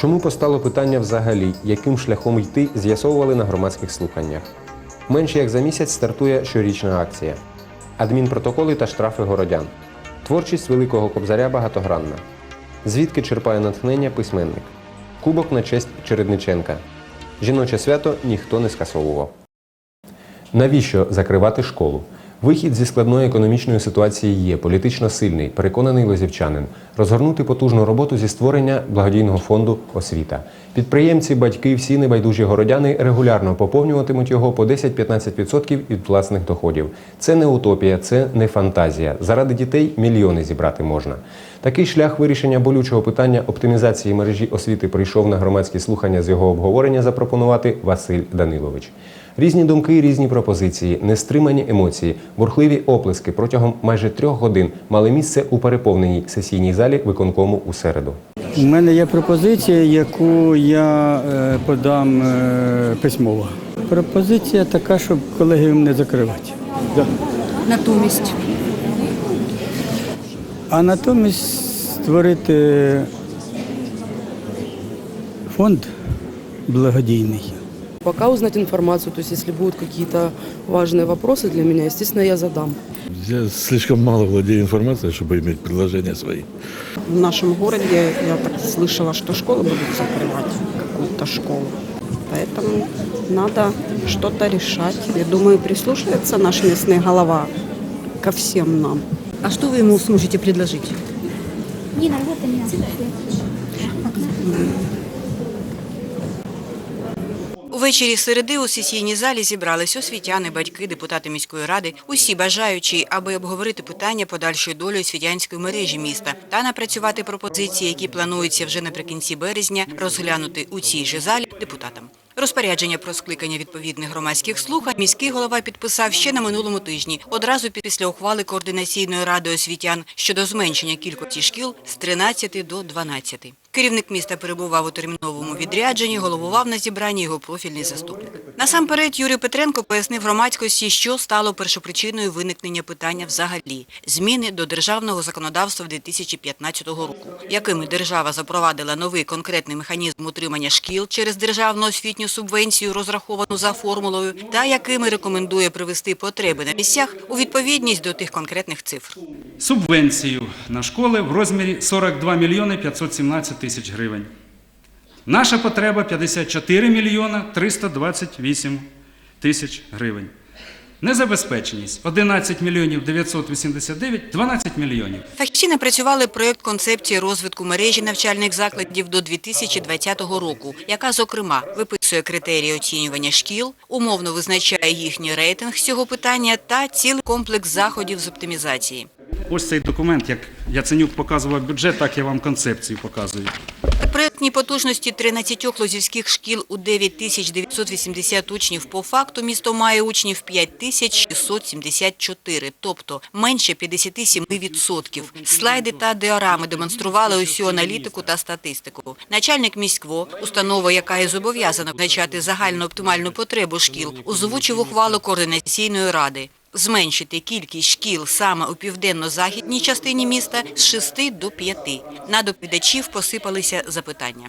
Чому постало питання взагалі, яким шляхом йти, з'ясовували на громадських слуханнях. Менше як за місяць стартує щорічна акція. Адмінпротоколи та штрафи городян. Творчість великого кобзаря багатогранна. Звідки черпає натхнення письменник. Кубок на честь Чередниченка. Жіноче свято ніхто не скасовував. Навіщо закривати школу? Вихід зі складної економічної ситуації є політично сильний, переконаний лозівчанин. Розгорнути потужну роботу зі створення благодійного фонду освіта. Підприємці, батьки, всі небайдужі городяни регулярно поповнюватимуть його по 10-15% від власних доходів. Це не утопія, це не фантазія. Заради дітей мільйони зібрати можна. Такий шлях вирішення болючого питання оптимізації мережі освіти прийшов на громадські слухання з його обговорення запропонувати Василь Данилович. Різні думки, різні пропозиції, нестримані емоції, бурхливі оплески протягом майже трьох годин мали місце у переповненій сесійній залі виконкому у середу. У мене є пропозиція, яку я е, подам е, письмово. Пропозиція така, щоб колегіум не закривати. Натомість А натомість створити фонд благодійний. Пока узнать информацию, то есть если будут какие-то важные вопросы для меня, естественно, я задам. Я слишком мало владею информацией, чтобы иметь предложения свои. В нашем городе я так слышала, что школы будут закрывать, какую-то школу. Поэтому надо что-то решать. Я думаю, прислушивается наш местный голова ко всем нам. А что вы ему сможете предложить? Нина, вот они. Увечері середи у сесійній залі зібрались освітяни, батьки, депутати міської ради, усі бажаючі, аби обговорити питання подальшої долі освітянської мережі міста та напрацювати пропозиції, які плануються вже наприкінці березня, розглянути у цій же залі депутатам. Розпорядження про скликання відповідних громадських слухань міський голова підписав ще на минулому тижні, одразу після ухвали координаційної ради освітян щодо зменшення кількості шкіл з 13 до 12. Керівник міста перебував у терміновому відрядженні, головував на зібранні його профільний заступник. Насамперед Юрій Петренко пояснив громадськості, що стало першопричиною виникнення питання взагалі зміни до державного законодавства 2015 року, якими держава запровадила новий конкретний механізм утримання шкіл через державну освітню субвенцію, розраховану за формулою, та якими рекомендує привести потреби на місцях у відповідність до тих конкретних цифр. субвенцію на школи в розмірі 42 мільйони 517 тисяч гривень. Наша потреба 54 мільйона 328 тисяч гривень. Незабезпеченість 11 мільйонів 989, 12 мільйонів. Фахівці напрацювали проєкт концепції розвитку мережі навчальних закладів до 2020 року, яка, зокрема, виписує критерії оцінювання шкіл, умовно визначає їхній рейтинг з цього питання та цілий комплекс заходів з оптимізації. Ось цей документ, як Яценюк показував бюджет, так я вам концепцію показую. У проєктній потужності 13 лозівських шкіл у 9980 учнів по факту місто має учнів 5674, тобто менше 57%. Слайди та діорами демонстрували усю аналітику та статистику. Начальник міськво, установа, яка і зобов'язана визначати загальну оптимальну потребу шкіл, озвучив ухвалу координаційної ради. Зменшити кількість шкіл саме у південно-західній частині міста з 6 до 5. На доповідачів посипалися запитання.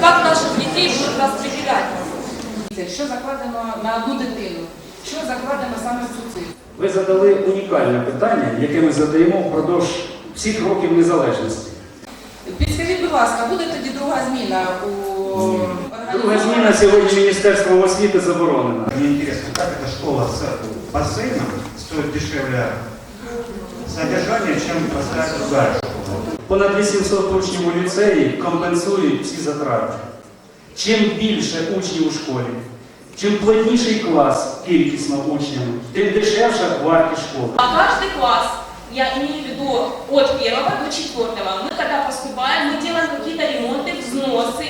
Как наших дітей будуть розподіляти? Що закладено на одну дитину? Що закладено саме в цю цифру? Ви задали унікальне питання, яке ми задаємо впродовж всіх років незалежності. Підскажіть, будь ласка, буде тоді друга зміна у Друга зміна сьогодні Міністерства освіти заборонена. Мне интересно, как эта школа с бассейном стоит дешевле содержания, чем простая другая школа? Понад 800 учнів у ліцеї компенсують всі затрати. Чим більше учнів у школі, чим плотніший клас кількісно учнями, тим дешевша вартість школи. А каждый класс, я имею в виду от первого до четвертого, мы когда поступаем, мы делаем какие-то ремонты, взносы.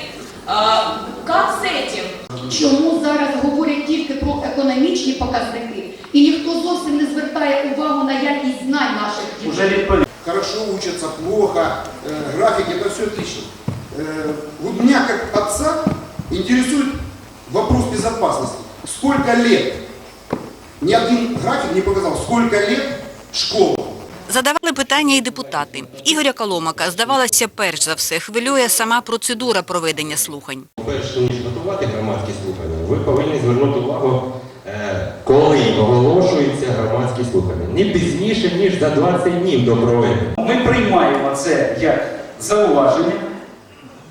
А, как с этим? Чому зараз показники, і ніхто зовсім не звертає увагу на якість знань наших дітей? Уже відповідь. хорошо учатся, плохо, э, график, это все отлично. Э, вот меня как отца интересует вопрос безопасности. Сколько лет, ни один график не показал, сколько лет школа. Задавали питання і депутати. Ігоря Коломака, здавалося, перш за все хвилює сама процедура проведення слухань. Перш ніж готувати громадські слухання, ви повинні звернути увагу, е, коли оголошуються громадські слухання. Не пізніше, ніж за 20 днів до проведення. Ми приймаємо це як зауваження,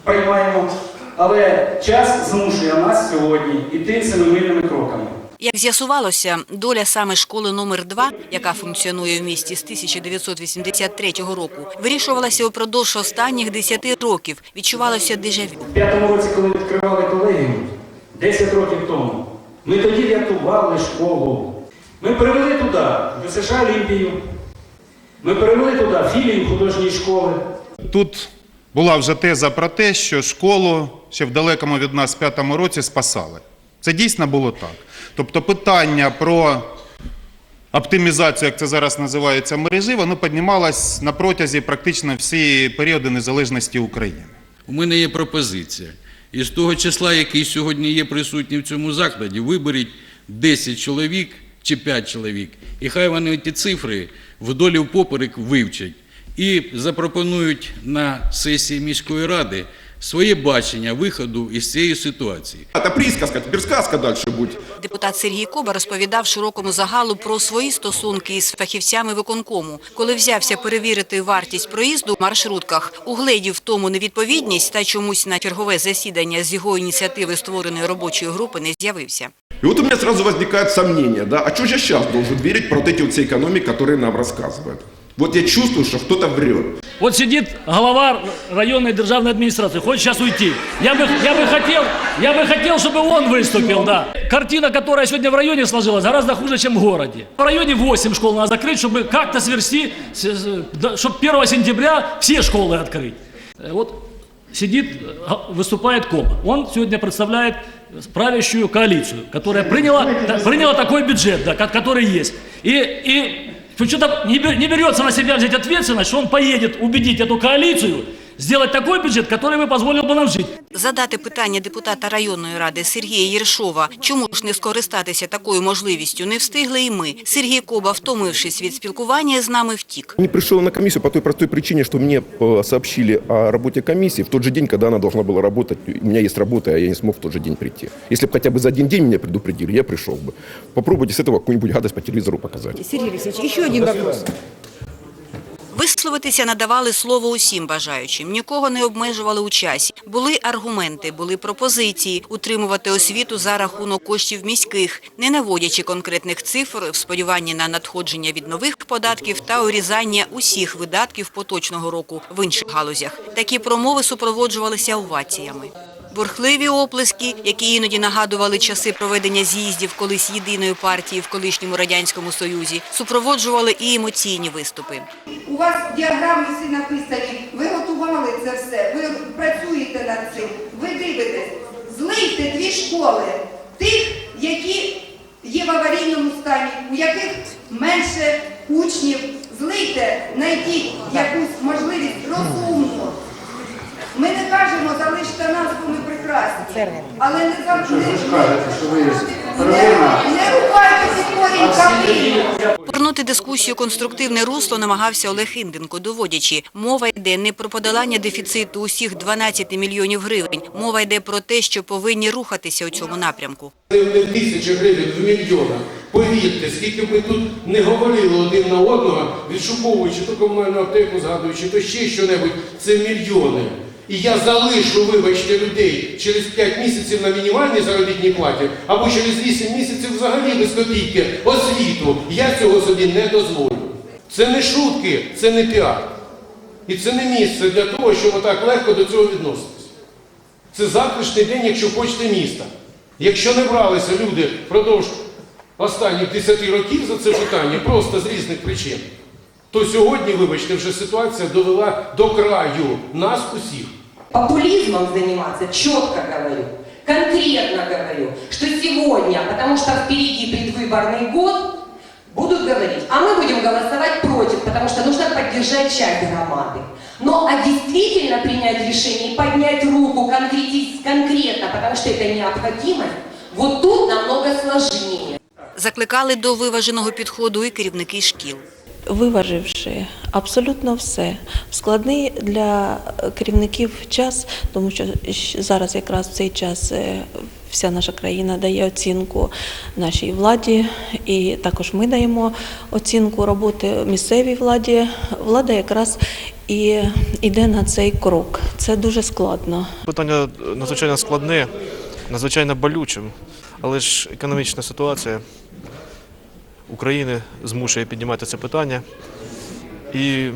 приймаємо, але час змушує нас сьогодні йти семимильними кроками. Як з'ясувалося, доля саме школи номер 2 яка функціонує в місті з 1983 року, вирішувалася упродовж останніх 10 років. Відчувалося дежавю. У п'ятому році, коли відкривали колегіум, 10 років тому, ми тоді рятували школу. Ми перевели туди США Олімпію, ми перевели туди філію художньої школи. Тут була вже теза про те, що школу ще в далекому від нас п'ятому році спасали. Це дійсно було так. Тобто питання про оптимізацію, як це зараз називається, мережі, воно піднімалось на протязі практично всі періоди незалежності України. У мене є пропозиція. Із того числа, який сьогодні є присутній в цьому закладі, виберіть 10 чоловік чи 5 чоловік, і хай вони ті цифри вдолі впоперек вивчать. І запропонують на сесії міської ради своє бачення виходу із цієї ситуації. Это присказка, теперь сказка дальше будет. Депутат Сергій Коба розповідав широкому загалу про свої стосунки із фахівцями виконкому. Коли взявся перевірити вартість проїзду в маршрутках, угледів в тому невідповідність та чомусь на чергове засідання з його ініціативи створеної робочої групи не з'явився. И вот у меня сразу возникает сомнение, да, а что я сейчас должен верить про вот эти вот все экономики, которые нам рассказывают? Вот я чувствую, что кто-то врет. Вот сидит глава районной державной администрации, хочет сейчас уйти. Я бы, я бы хотел, я бы хотел, чтобы он выступил, да. Картина, которая сегодня в районе сложилась, гораздо хуже, чем в городе. В районе 8 школ надо закрыть, чтобы как-то сверсти, чтобы 1 сентября все школы открыть. Э, Вот сидит, э, выступает Коба. Он сегодня представляет правящую коалицию, которая приняла, приняла такой бюджет, да, ко- который есть. И, и что-то не бер- не берется на себя взять ответственность, что он поедет убедить эту коалицию сделать такой бюджет, который бы позволил бы нам жить. Задати питання депутата районної ради Сергія Єршова, чому ж не скористатися такою можливістю, не встигли і ми. Сергій Коба, втомившись від спілкування, з нами втік. Не пришел на комиссию по той простой причине, что мне э, сообщили о работе комиссии в тот же день, когда она должна была работать. У меня есть работа, а я не смог в тот же день прийти. Если бы хотя бы за один день меня предупредили, я пришел бы. Попробуйте с этого какую-нибудь гадость по телевизору показать. Сергей Алексеевич, еще один вопрос. Висловитися надавали слово усім бажаючим, нікого не обмежували у часі. Були аргументи, були пропозиції утримувати освіту за рахунок коштів міських, не наводячи конкретних цифр в сподіванні на надходження від нових податків та урізання усіх видатків поточного року в інших галузях. Такі промови супроводжувалися оваціями. Бурхливі оплески, які іноді нагадували часи проведення з'їздів колись єдиної партії в колишньому радянському союзі, супроводжували і емоційні виступи. У вас діаграми всі написані, ви готували це все, ви працюєте над цим, ви дивитесь. Злийте дві школи, тих, які є в аварійному стані, у яких менше учнів. Злийте, знайдіть якусь можливість розумну. Ми не кажемо, залиште нас, бо ми прекрасні. Але не завжди не, не рухайте корінь. Повернути дискусію конструктивне русло намагався Олег Інденко, доводячи, мова йде не про подолання дефіциту усіх 12 мільйонів гривень. Мова йде про те, що повинні рухатися у цьому напрямку. Не тисячі гривень, в мільйонах. Повірте, скільки ми тут не говорили один на одного, відшуковуючи ту комунальну аптеку, згадуючи, то ще що-небудь, це мільйони. І я залишу, вибачте, людей через 5 місяців на мінімальній заробітній платі, або через 8 місяців взагалі без копійки освіту. Я цього собі не дозволю. Це не шутки, це не піар. І це не місце для того, щоб отак легко до цього відноситись. Це завтрашній день, якщо хочете міста. Якщо не бралися люди впродовж останніх 10 років за це питання, просто з різних причин, то сьогодні, вибачте, вже ситуація довела до краю нас усіх. Популизмом заниматься, четко говорю, конкретно говорю, что сегодня, потому что впереди предвыборный год, будут говорить, а мы будем голосовать против, потому что нужно поддержать часть громады. Но а действительно принять решение и поднять руку конкретис- конкретно, потому что это необходимость, вот тут намного сложнее. Закликали до виваженого підходу і керівники шкіл. виваживши абсолютно все. Складний для керівників час, тому що зараз якраз в цей час е, вся наша країна дає оцінку нашій владі, і також ми даємо оцінку роботи місцевій владі. Влада якраз і йде на цей крок. Це дуже складно. Питання надзвичайно складне, надзвичайно болючим, але ж економічна ситуація України змушує піднімати це питання. І,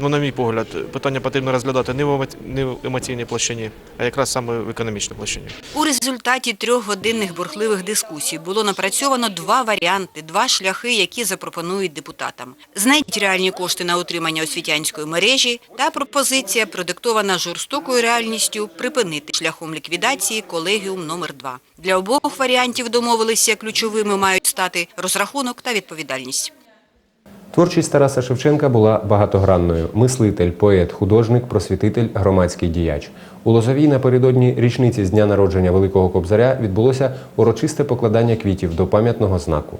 ну, на мій погляд, питання потрібно розглядати не в емоційній площині, а якраз саме в економічній площині. У результаті трьохгодинних бурхливих дискусій було напрацьовано два варіанти, два шляхи, які запропонують депутатам. Знайдіть реальні кошти на утримання освітянської мережі та пропозиція, продиктована жорстокою реальністю, припинити шляхом ліквідації колегіум номер 2 Для обох варіантів домовилися, ключовими мають стати розрахунок та відповідальність. Творчість Тараса Шевченка була багатогранною: мислитель, поет, художник, просвітитель, громадський діяч. У Лозовій напередодні річниці з дня народження Великого Кобзаря відбулося урочисте покладання квітів до пам'ятного знаку.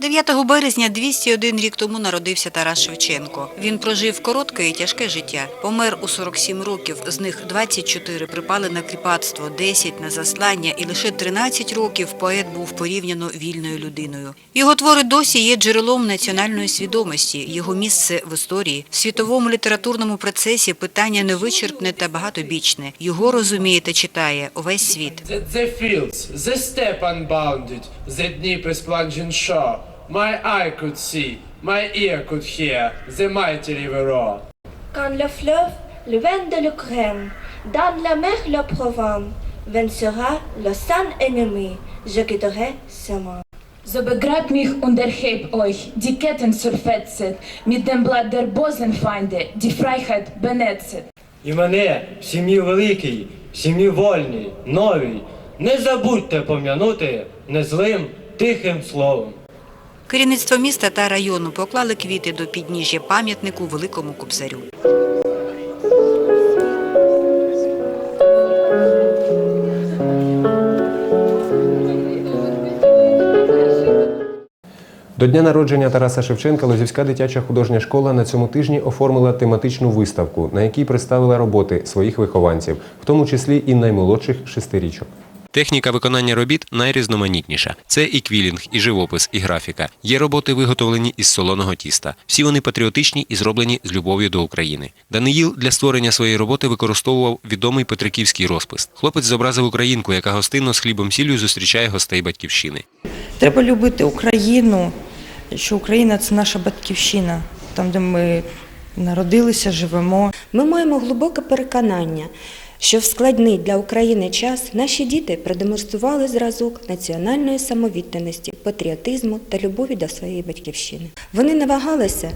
9 березня 201 рік тому народився Тарас Шевченко. Він прожив коротке і тяжке життя. Помер у 47 років, з них 24 припали на кріпацтво, 10 на заслання і лише 13 років поет був порівняно вільною людиною. Його твори досі є джерелом національної свідомості, його місце в історії. В світовому літературному процесі питання невичерпне та багатобічне. Його розуміє та читає увесь світ. The, the fields, the steppe unbounded, the Dnieper's plunging shore. My eye could see, my ear could hear, the mighty river roar. Quand le fleuve, le vent de l'Ukraine, dans la mer le provence, vencera le sang ennemi, je quitterai ce monde. So begreift mich und erhebt euch die Ketten zerfetzet, mit dem Blatt der Bosenfeinde die Freiheit benetzet. І мене в сім'ї великій, в сім'ї вольній, новій, не забудьте пом'янути незлим тихим словом. Керівництво міста та району поклали квіти до підніжжя пам'ятнику Великому Кобзарю. До дня народження Тараса Шевченка Лозівська дитяча художня школа на цьому тижні оформила тематичну виставку, на якій представила роботи своїх вихованців, в тому числі і наймолодших шестирічок. Техніка виконання робіт найрізноманітніша. Це і квілінг, і живопис, і графіка. Є роботи, виготовлені із солоного тіста. Всі вони патріотичні і зроблені з любов'ю до України. Даниїл для створення своєї роботи використовував відомий петриківський розпис. Хлопець зобразив українку, яка гостинно з хлібом сіллю зустрічає гостей батьківщини. Треба любити Україну, що Україна це наша батьківщина, там, де ми народилися, живемо. Ми маємо глибоке переконання, що в складний для України час наші діти продемонстрували зразок національної самовідданості, патріотизму та любові до своєї батьківщини. Вони намагалися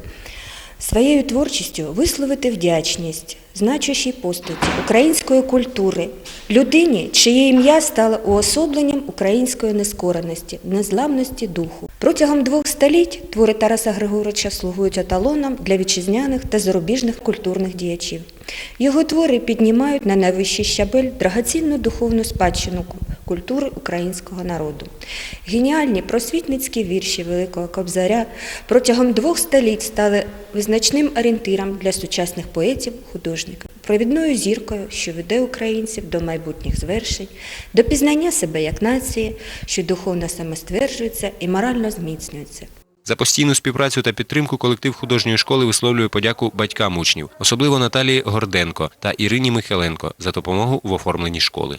своєю творчістю висловити вдячність значущій постаті української культури, людині, чиє ім'я стало уособленням української нескореності, незламності духу. Протягом двох століть твори Тараса Григоровича слугують еталоном для вітчизняних та зарубіжних культурних діячів. Його твори піднімають на найвищий щабель драгоцінну духовну спадщину культури українського народу. Геніальні просвітницькі вірші Великого Кобзаря протягом двох століть стали визначним орієнтиром для сучасних поетів, художників, провідною зіркою, що веде українців до майбутніх звершень, до пізнання себе як нації, що духовно самостверджується і морально зміцнюється. За постійну співпрацю та підтримку колектив художньої школи висловлює подяку батькам учнів, особливо Наталії Горденко та Ірині Михайленко за допомогу в оформленні школи.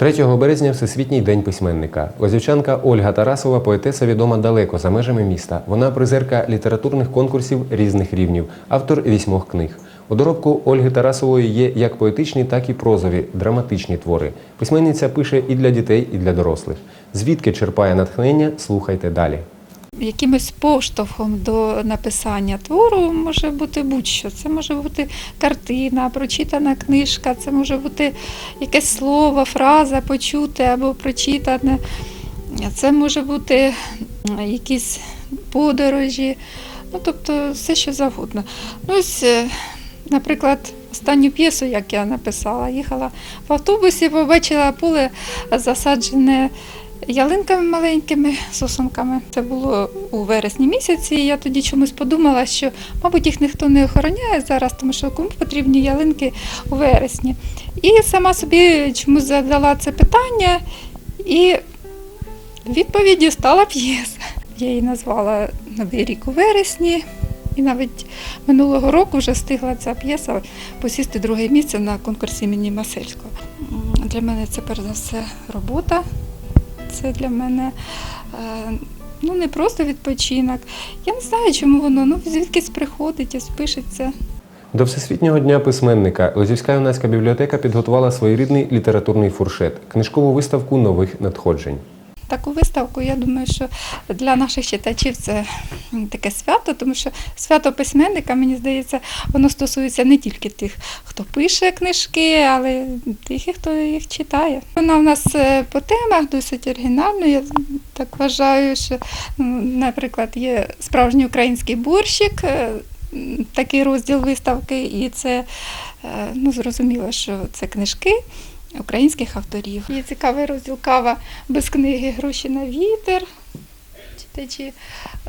3 березня Всесвітній день письменника. Лозівчанка Ольга Тарасова поетеса відома далеко за межами міста. Вона призерка літературних конкурсів різних рівнів, автор вісьмох книг. У доробку Ольги Тарасової є як поетичні, так і прозові, драматичні твори. Письменниця пише і для дітей, і для дорослих. Звідки черпає натхнення, слухайте далі. Якимось поштовхом до написання твору може бути будь-що. Це може бути картина, прочитана книжка, це може бути якесь слово, фраза почуте або прочитане. Це може бути якісь подорожі, ну тобто все, що завгодно. Ну, ось, е, наприклад, останню п'єсу, як я написала, їхала в автобусі, побачила поле засаджене ялинками маленькими сосунками. Це було у вересні місяці. і Я тоді чомусь подумала, що, мабуть, їх ніхто не охороняє зараз, тому що кому потрібні ялинки у вересні. І сама собі чомусь задала це питання, і відповіддю стала п'єса. Я її назвала Новий рік у вересні. І навіть минулого року вже встигла ця п'єса посісти друге місце на конкурсі імені Масельського. Для мене це перш за все робота. Це для мене е, ну, не просто відпочинок. Я не знаю, чому воно ну, звідкись приходить і спишеться. До Всесвітнього дня письменника Лозівська юнацька бібліотека підготувала своєрідний літературний фуршет, книжкову виставку нових надходжень. Таку виставку, я думаю, що для наших читачів це таке свято, тому що свято письменника, мені здається, воно стосується не тільки тих, хто пише книжки, але тих, хто їх читає. Вона в нас е, по темах досить оригінальна. Я так вважаю, що, ну, наприклад, є справжній український борщик. е, Такий розділ виставки, і це е, ну, зрозуміло, що це книжки українських авторів. Є цікавий розділ кава без книги Гроші на вітер. Читачі,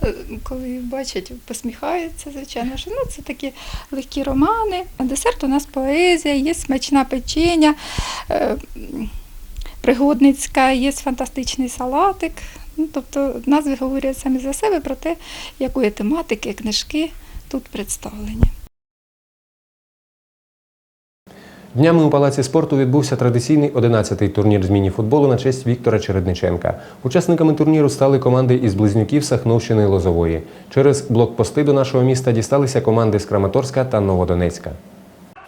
е, коли бачать, посміхаються, звичайно, що ну, це такі легкі романи. А десерт у нас поезія, є смачна печення, е, пригодницька, є фантастичний салатик. Ну, тобто назви говорять самі за себе про те, якої тематики книжки тут представлені. Днями у Палаці спорту відбувся традиційний 11-й турнір з мініфутболу на честь Віктора Чередниченка. Учасниками турніру стали команди із близнюків Сахновщини Лозової. Через блокпости до нашого міста дісталися команди з Краматорська та Новодонецька.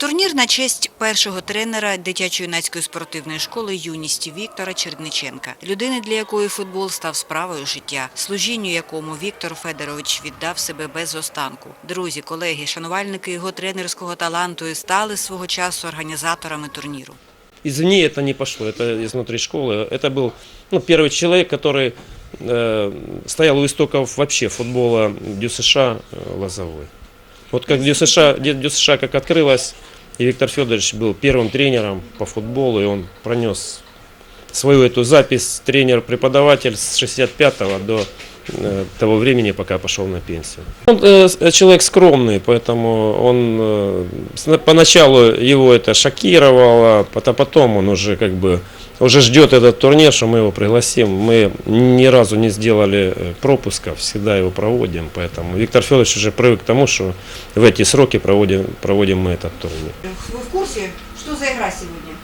Турнір на честь першого тренера дитячо-юнацької спортивної школи юністі Віктора Черниченка, людини, для якої футбол став справою життя, служінню якому Віктор Федорович віддав себе без останку. Друзі, колеги, шанувальники його тренерського таланту і стали свого часу організаторами турніру. Извини, это не пошло, это изнутри школы. Это был ну, первый человек, который э, стоял у истоков вообще футбола ДЮСШ э, Лозовой. Вот как ДЮСШ, ДЮСШ как открылась, И Виктор Федорович был первым тренером по футболу, и он пронес свою эту запись тренер-преподаватель с 65 до э, того времени, пока пошел на пенсию. Он э, с- человек скромный, поэтому он э, поначалу его это шокировало, пот- потом он уже как бы уже ждет этот турнир, что мы его пригласим. Мы ни разу не сделали э, пропуска, всегда его проводим, поэтому Виктор Федорович уже привык к тому, что в эти сроки проводим, проводим мы этот турнир. Вы в курсе, что за игра сегодня?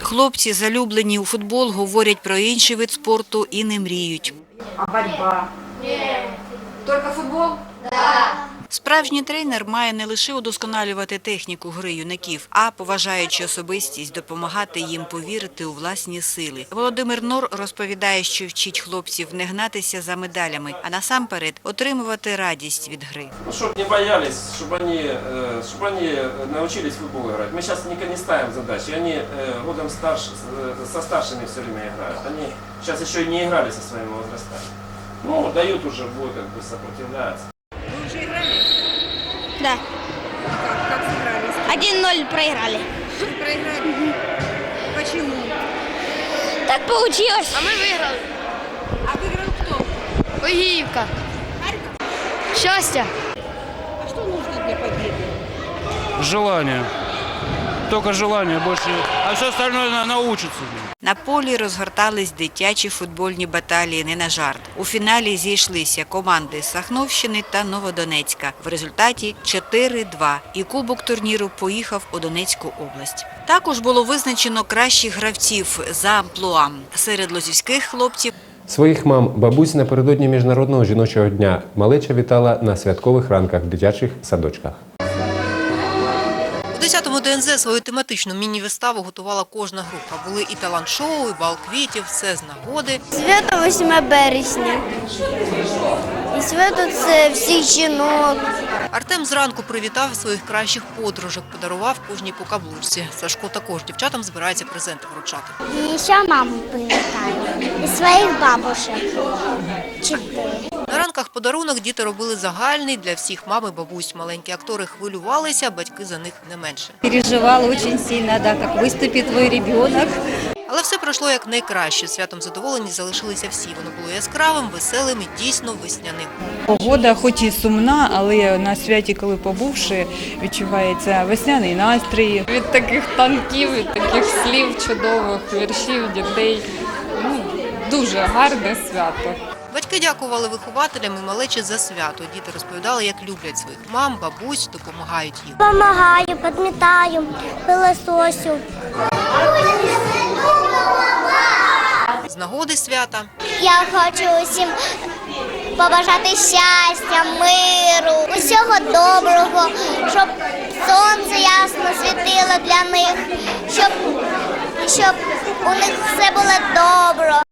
Хлопці, залюблені у футбол, говорять про інший вид спорту і не мріють. А борьба? Только футбол? Справжній тренер має не лише удосконалювати техніку гри юнаків, а поважаючи особистість, допомагати їм повірити у власні сили. Володимир Нор розповідає, що вчить хлопців не гнатися за медалями, а насамперед отримувати радість від гри. Ну, чтобы не боялись, чтобы они, э, чтобы они э, научились в футбол играть. Мы сейчас не, не ставим задачи. Они э, годом старше, э, со старшими все время играют. Они сейчас еще и не играли со своими возрастами. Ну, дают уже бой, как бы сопротивляются. Да. Как, как сыграли? 1-0 проиграли. Проиграли? Почему? Так получилось. А мы выиграли. А выиграл кто? Огиевка. Счастья. А что нужно для победы? Желание. Только желание больше. А все остальное на- научится. На полі розгортались дитячі футбольні баталії не на жарт. У фіналі зійшлися команди Сахновщини та Новодонецька. В результаті 4-2. І кубок турніру поїхав у Донецьку область. Також було визначено кращих гравців за амплуа. Серед лозівських хлопців Своїх мам, бабусь напередодні Міжнародного жіночого дня малеча вітала на святкових ранках в дитячих садочках. У 10-му ДНЗ свою тематичну міні-виставу готувала кожна група. Були і талант-шоу, і бал квітів, все з нагоди. Свято 8 березня. І свято це всіх жінок. Артем зранку привітав своїх кращих подружок, подарував кожній по каблучці. Сашко також дівчатам збирається презенти вручати. І ще маму привітаю. І своїх бабушек. Чотири. На подарунок діти робили загальний для всіх мам і бабусь. Маленькі актори хвилювалися, батьки за них не менше. Переживала очень сильно, да, как выступит твой ребенок. Але все пройшло як найкраще. Святом задоволені залишилися всі. Воно було яскравим, веселим і дійсно весняним. Погода, хоч і сумна, але на святі, коли побувши, відчувається весняний настрій. Від таких танків, від таких слів чудових, віршів дітей. Ну, дуже гарне свято. Батьки дякували вихователям і малечі за свято. Діти розповідали, як люблять своїх мам, бабусь, допомагають їм. Помагаю, підмітаю, пилососю. З нагоди свята Я хочу усім побажати щастя, миру, усього доброго, щоб сонце ясно світило для них, щоб, щоб у них все було добре.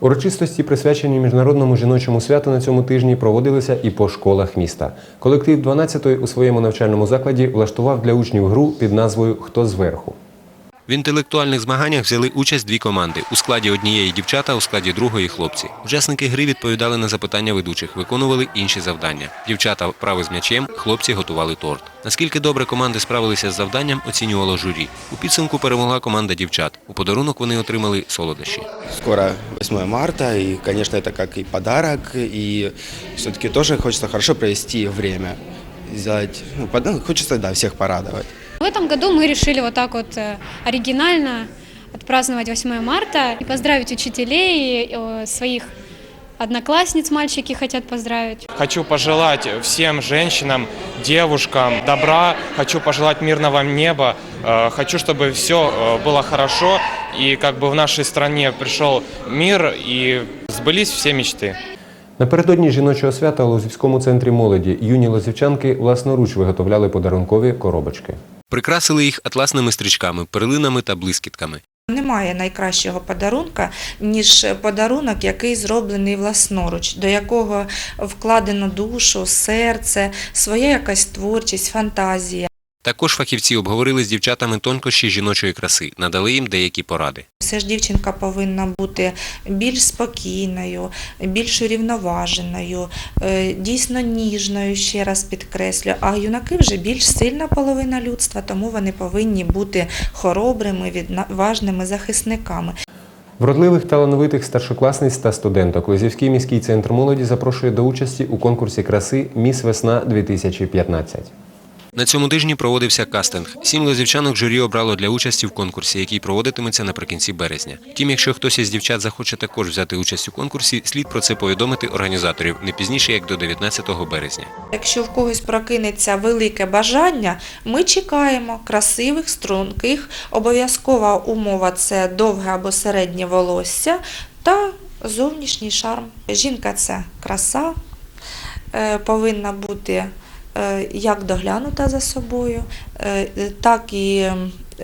Урочистості, присвячені міжнародному жіночому святу на цьому тижні, проводилися і по школах міста. Колектив 12-ї у своєму навчальному закладі влаштував для учнів гру під назвою Хто зверху. В інтелектуальних змаганнях взяли участь дві команди. У складі однієї дівчата, у складі другої хлопці. Учасники гри відповідали на запитання ведучих, виконували інші завдання. Дівчата вправи з м'ячем, хлопці готували торт. Наскільки добре команди справилися з завданням, оцінювало журі. У підсумку перемогла команда дівчат. У подарунок вони отримали солодощі. Скоро 8 марта, и, конечно, это как и подарок, и все-таки тоже хочется хорошо провести время. Сделать, ну, ну, да, всех порадовать. В этом году мы решили вот так вот э, оригинально отпраздновать 8 марта и поздравить учителей, э, своих одноклассниц мальчики хотят поздравить. Хочу пожелать всем женщинам, девушкам добра, хочу пожелать мирного неба, э, хочу, чтобы все было хорошо и как бы в нашей стране пришел мир и сбылись все мечты. Напередодні жіночого свята у Лозівському центрі молоді юні лозівчанки власноруч виготовляли подарункові коробочки. Прикрасили їх атласними стрічками, перлинами та блискітками. Немає найкращого подарунка, ніж подарунок, який зроблений власноруч, до якого вкладено душу, серце, своя якась творчість, фантазія. Також фахівці обговорили з дівчатами тонкощі жіночої краси, надали їм деякі поради. Все ж дівчинка повинна бути більш спокійною, більш урівноваженою, е, дійсно ніжною, ще раз підкреслю. А юнаки вже більш сильна половина людства, тому вони повинні бути хоробрими, відважними захисниками. Вродливих талановитих старшокласниць та студенток Лозівський міський центр молоді запрошує до участі у конкурсі краси Міс Весна 2015. На цьому тижні проводився кастинг. Сім лозівчанок журі обрало для участі в конкурсі, який проводитиметься наприкінці березня. Втім, якщо хтось із дівчат захоче також взяти участь у конкурсі, слід про це повідомити організаторів не пізніше як до 19 березня. Якщо в когось прокинеться велике бажання, ми чекаємо красивих, струнких. Обов'язкова умова це довге або середнє волосся та зовнішній шарм. Жінка це краса, е, повинна бути як доглянута за собою, е, так і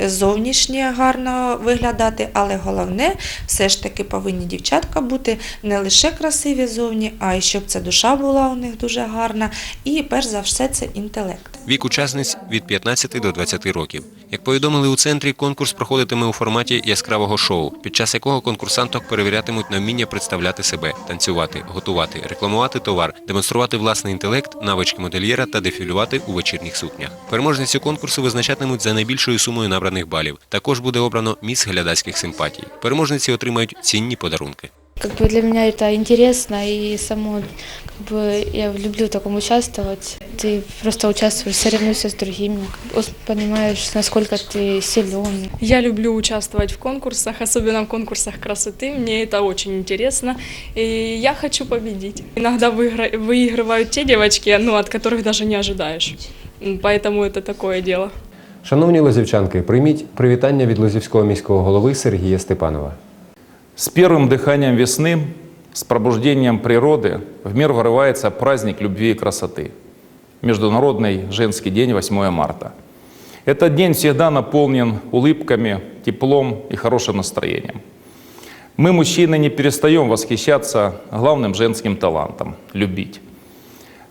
зовнішнє гарно виглядати, але головне, все ж таки повинні дівчатка бути не лише красиві зовні, а й щоб ця душа була у них дуже гарна. І перш за все це інтелект. Вік учасниць від 15 до 20 років. Як повідомили у центрі, конкурс проходитиме у форматі яскравого шоу, під час якого конкурсанток перевірятимуть на вміння представляти себе, танцювати, готувати, рекламувати товар, демонструвати власний інтелект, навички модельєра та дефілювати у вечірніх сукнях. Переможницю конкурсу визначатимуть за найбільшою сумою набраних балів. Також буде обрано міс глядацьких симпатій. Переможниці отримають цінні подарунки. Как бы для меня это интересно и само как бы я люблю в таком участвовать. Ты просто участвуешь, соревнуешься с другими, как бы понимаешь, насколько ты силен. Я люблю участвовать в конкурсах, особенно в конкурсах красоты. Мне это очень интересно. И я хочу победить. Иногда выигра- выигрывают те девочки, ну, от которых даже не ожидаешь. М, Поэтому это такое дело. Шановні лозівчанки, прийміть привітання від Лозівського міського голови Сергія Степанова. С первым дыханием весны, с пробуждением природы в мир вырывается праздник любви и красоты. Международный женский день 8 марта. Этот день всегда наполнен улыбками, теплом и хорошим настроением. Мы, мужчины, не перестаем восхищаться главным женским талантом – любить.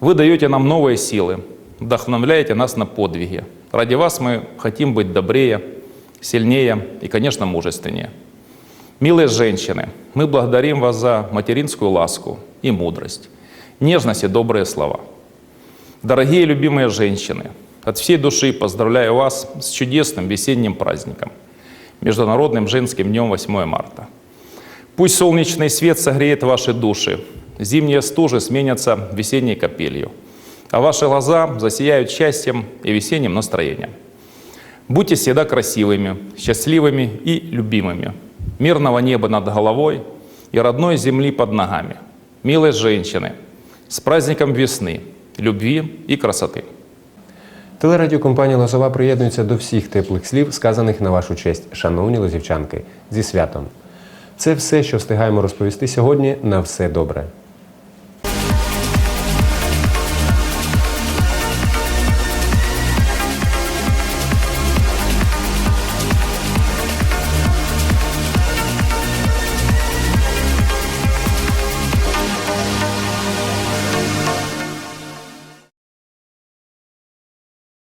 Вы даете нам новые силы, вдохновляете нас на подвиги. Ради вас мы хотим быть добрее, сильнее и, конечно, мужественнее. Милые женщины, мы благодарим вас за материнскую ласку и мудрость, нежность и добрые слова. Дорогие любимые женщины, от всей души поздравляю вас с чудесным весенним праздником. Международным женским днем 8 марта. Пусть солнечный свет согреет ваши души, зимние стужи сменятся весенней капелью, а ваши глаза засияют счастьем и весенним настроением. Будьте всегда красивыми, счастливыми и любимыми. Мирного неба над головой и родной земли под ногами. Милые женщины, с праздником весны, любви и красоты. Телерадіокомпанія Лозова приєднується до всіх теплих слів, сказаних на вашу честь, шановні лозівчанки, зі святом. Це все, що встигаємо розповісти сьогодні. На все добре.